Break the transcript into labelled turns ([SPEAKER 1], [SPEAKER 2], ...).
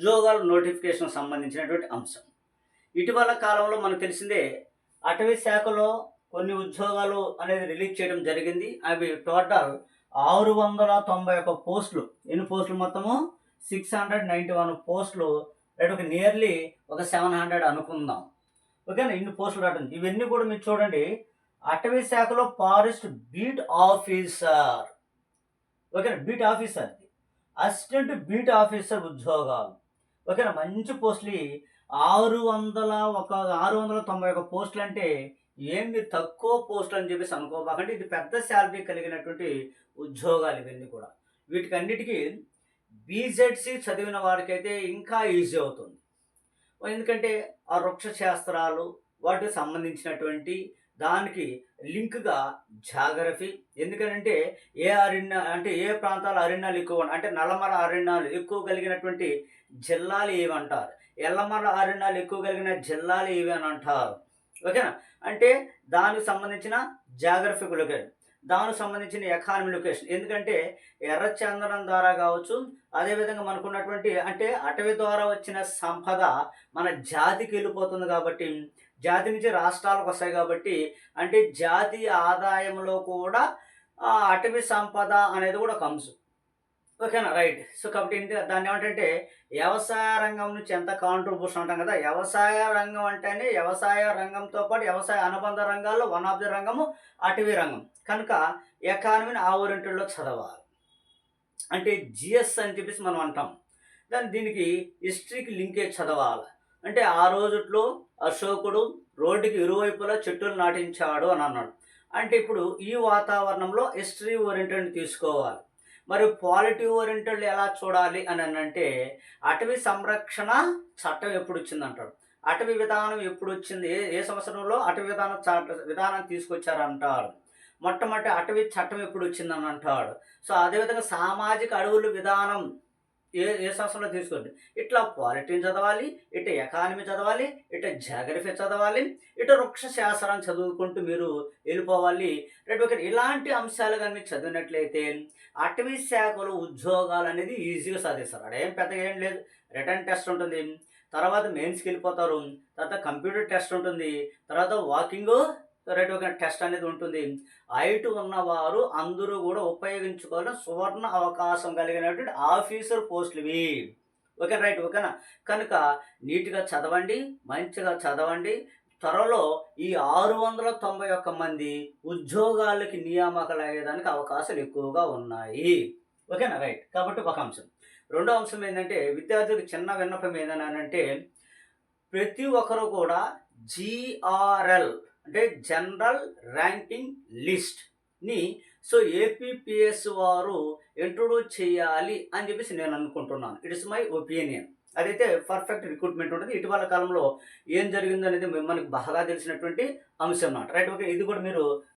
[SPEAKER 1] ఉద్యోగాల నోటిఫికేషన్ సంబంధించినటువంటి అంశం. ఇటీవల కాలంలో మనకు తెలిసిందే అటవీ శాఖలో కొన్ని ఉద్యోగాలు అనేది రిలీజ్ చేయడం జరిగింది. అవి టోటల్ ఆరు వందల తొంభై ఒక పోస్టులు. ఎన్ని పోస్టులు మొత్తము? సిక్స్ హండ్రెడ్ నైంటీ వన్ పోస్టులు. రేటు ఒక నియర్లీ ఒక సెవెన్ హండ్రెడ్ అనుకుందాం. ఓకేనా ఇన్ని పోస్టులు రావడం. ఇవన్నీ కూడా మీరు చూడండి. అటవీ శాఖలో ఫారెస్ట్ బీట్ ఆఫీసర్ ఓకేనా beat officer assistant beat officer ఉద్యోగాలు. ఓకేనా? మంచి పోస్టులు. ఆరు వందల ఒక ఆరు వందల తొంభై ఒక పోస్టులు అంటే ఏంది తక్కువ పోస్టులు అని చెప్పేసి అనుకోబాకంటే ఇది పెద్ద శాలరీ కలిగినటువంటి ఉద్యోగాలు ఇవన్నీ కూడా. వీటికన్నిటికీ బీజెడ్సి చదివిన వాడికైతే ఇంకా ఈజీ అవుతుంది. ఎందుకంటే ఆ వృక్ష శాస్త్రాలు వాటికి సంబంధించినటువంటి దానికి లింక్గా జాగ్రఫీ. ఎందుకంటే ఏ అరణ్య అంటే ఏ ప్రాంతాల అరణ్యాలు ఎక్కువ అంటే నల్లమల అరణ్యాలు ఎక్కువ కలిగినటువంటి జిల్లాలు ఏవి అంటారు? ఎల్లమల అరణ్యాలు ఎక్కువ కలిగిన జిల్లాలు ఏవి అని అంటారు? ఓకేనా? అంటే దానికి సంబంధించిన జాగ్రఫిక్ లొకేషన్ దానికి సంబంధించిన ఎకానమీ లొకేషన్. ఎందుకంటే ఎర్రచందనం ద్వారా కావచ్చు అదేవిధంగా మనకున్నటువంటి అంటే అటవీ ద్వారా వచ్చిన సంపద మన జాతికి వెళ్ళిపోతుంది కాబట్టి జాతి నుంచి రాష్ట్రాలకు వస్తాయి కాబట్టి అంటే జాతీయ ఆదాయంలో కూడా అటవీ సంపద అనేది కూడా ఒక అంశం ఓకేనా రైట్ సో కాబట్టి ఏంటి దాన్ని ఏమంటే వ్యవసాయ రంగం నుంచి ఎంత కాంట్రిబ్యూషన్ అంటాం కదా? వ్యవసాయ రంగం అంటేనే వ్యవసాయ రంగంతో పాటు వ్యవసాయ అనుబంధ రంగాల్లో వన్ ఆఫ్ ది రంగము అటవీ రంగం. కనుక ఎకానమీని ఆ ఓరియంటెడ్లో చదవాలి. అంటే జిఎస్ అని చెప్పేసి మనం అంటాం. దాని దీనికి హిస్టరీకి లింకేజ్ చదవాలి? అంటే ఆ రోజుట్లో అశోకుడు రోడ్డుకి ఇరువైపులా చెట్టులు నాటించాడు అని అన్నాడు. అంటే ఇప్పుడు ఈ వాతావరణంలో హిస్టరీ ఓరియంటెడ్ తీసుకోవాలి. మరి పాలిటీ ఓరియంటెడ్ ఎలా చూడాలి అని అంటే అటవీ సంరక్షణ చట్టం ఎప్పుడు వచ్చింది అంటాడు. అటవీ విధానం ఎప్పుడు వచ్చింది? ఏ ఏ సంవత్సరంలో అటవీ విధానం చట్ట విధానం తీసుకొచ్చారంటాడు. మొట్టమొదటి అటవీ చట్టం ఎప్పుడు వచ్చిందని అంటాడు. సో అదేవిధంగా సామాజిక అడవుల విధానం ఏ ఏ సంవత్సరంలో తీసుకోండి ఇట్లా పాలిటీని చదవాలి ఇటు ఎకానమీ చదవాలి ఇటు జాగ్రఫీ చదవాలి ఇటు వృక్ష శాస్త్రాన్ని చదువుకుంటూ మీరు వెళ్ళిపోవాలి. రేపు ఒకటి ఇలాంటి అంశాలు కానీ చదివినట్లయితే అటవీ శాఖలో ఉద్యోగాలు అనేది ఈజీగా సాధిస్తారు. అదేం పెద్దగా ఏం లేదు. రిటర్న్ టెస్ట్ ఉంటుంది. తర్వాత మెయిన్స్కి వెళ్ళిపోతారు. తర్వాత కంప్యూటర్ టెస్ట్ ఉంటుంది. తర్వాత వాకింగ్ రైట్ ఒక టెస్ట్ అనేది ఉంటుంది. ఐటు ఉన్నవారు అందరూ కూడా ఉపయోగించుకోవాలని సువర్ణ అవకాశం కలిగినటువంటి ఆఫీసర్ పోస్టులు ఇవి. ఓకే రైట్ ఓకేనా? కనుక నీట్గా చదవండి మంచిగా చదవండి. త్వరలో ఈ ఆరు వందల తొంభై ఒక్క మంది ఉద్యోగాలకి నియామకాలు అయ్యేదానికి అవకాశాలు ఎక్కువగా ఉన్నాయి. ఓకేనా? రైట్. కాబట్టి ఒక అంశం. రెండో అంశం ఏంటంటే విద్యార్థులకు చిన్న విన్నపం అంటే ప్రతి ఒక్కరు కూడా జీఆర్ఎల్ అంటే జనరల్ ర్యాంకింగ్ లిస్ట్ని సో ఏపీపీఎస్ వారు ఇంట్రొడ్యూస్ చేయాలి అని చెప్పేసి నేను అనుకుంటున్నాను. ఇట్ ఇస్ మై ఒపీనియన్ అదైతే పర్ఫెక్ట్ రిక్రూట్మెంట్ ఉంటుంది. ఇటీవల కాలంలో ఏం జరిగింది అనేది బాగా తెలిసినటువంటి అంశం అన్నమాట. రైట్ ఓకే ఇది కూడా మీరు